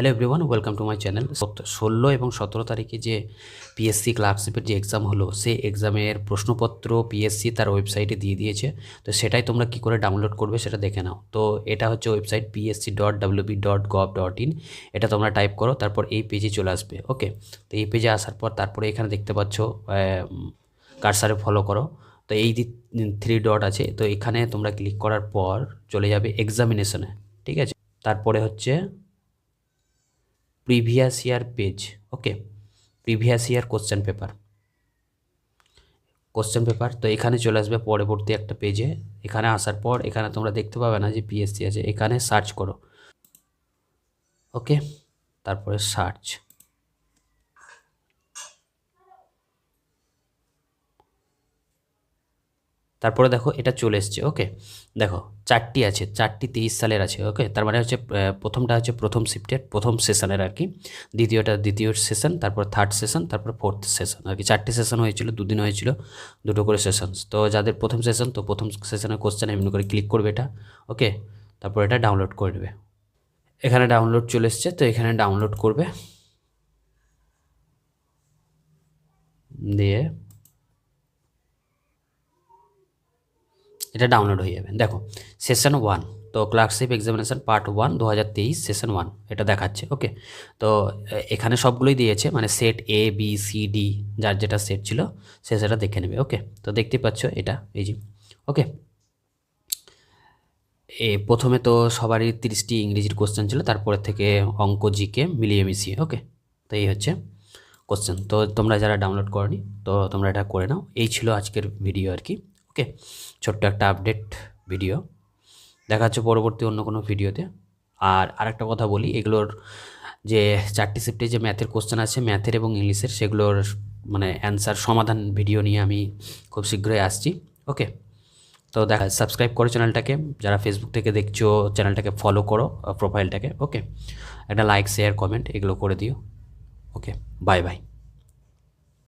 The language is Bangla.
Hello everyone welcome to my channel ষোলো এবং সতেরো তারিখে যে পিএসসি ক্লার্কশিপের যে এক্সাম হলো, সেই এক্সামের প্রশ্নপত্র পিএসসি তার ওয়েবসাইটে দিয়ে দিয়েছে। তো সেটাই তোমরা কী করে ডাউনলোড করবে সেটা দেখে নাও। তো এটা হচ্ছে website PSC dot WB dot gov dot in এটা তোমরা টাইপ করো, তারপর এই পেজে চলে আসবে ওকে তো এই পেজে আসার পর তারপরে এখানে দেখতে পাচ্ছ কারসারে ফলো করো। তো এই থ্রি ডট আছে, তো এখানে তোমরা ক্লিক করার পর চলে যাবে এক্সামিনেশনে ঠিক আছে? তারপরে হচ্ছে previous year page okay previous year question paper question paper তো এখানে চলে আসবে পরবর্তী একটা পেজে এখানে আসার পর এখানে তোমরা দেখতে পাবে না যে পিএসসি আছে। এখানে সার্চ করো ওকে তারপরে সার্চ তারপরে দেখো এটা চলে এসছে ওকে দেখো, চারটি আছে, চারটি তেইশ সালের আছে ওকে তার মানে হচ্ছে প্রথমটা হচ্ছে প্রথম শিফটের, প্রথম সেশনের আর কি। দ্বিতীয়টা দ্বিতীয় সেশন, তারপর থার্ড সেশন তারপর ফোর্থ সেশন আর কি। চারটি সেশন হয়েছিল, দুদিন হয়েছিল, দুটো করে সেশন তো যাদের প্রথম সেশন তো প্রথম সেশনের কোশ্চেন এমনি করে ক্লিক করবে এটা ওকে তারপর এটা ডাউনলোড করে নেবে। এখানে ডাউনলোড চলে এসছে, তো এখানে ডাউনলোড করবে। দিয়ে এটা ডাউনলোড হয়ে যাবে। দেখো সেশন ওয়ান তো ক্লার্কশিপ এক্সামিনেশন পার্ট ওয়ান দু হাজার তেইশ সেশন ওয়ান এটা দেখাচ্ছে ওকে তো এখানে সবগুলোই দিয়েছে মানে set A B C D যার যেটা সেট ছিল, সে সেটা দেখে নেবে ওকে তো দেখতে পাচ্ছ এটা, এই যে ওকে এ, প্রথমে তো সবারই তিরিশটি ইংরেজির কোশ্চেন ছিল, তারপরে থেকে অঙ্ক জিকে মিলিয়ে মিশিয়ে ওকে তো এই হচ্ছে কোশ্চেন তো তোমরা যারা ডাউনলোড করনি, তো তোমরা এটা করে নাও, এই ছিল আজকের ভিডিও আর কি। ওকে ছোট্ট একটা আপডেট ভিডিও দেখা হচ্ছে পরবর্তী অন্য কোনো ভিডিওতে আর আরেকটা কথা বলি, এগুলোর যে চারটি শিফটে যে ম্যাথের কোশ্চেন আছে ম্যাথের এবং ইংলিশের সেগুলোর মানে অ্যান্সার সমাধান ভিডিও নিয়ে আমি খুব শীঘ্রই আসছি। ওকে তো দেখা সাবস্ক্রাইব করো চ্যানেলটাকে যারা ফেসবুক থেকে দেখছ চ্যানেলটাকে ফলো করো প্রোফাইলটাকে ওকে একটা লাইক শেয়ার কমেন্ট এগুলো করে দিও। Okay bye bye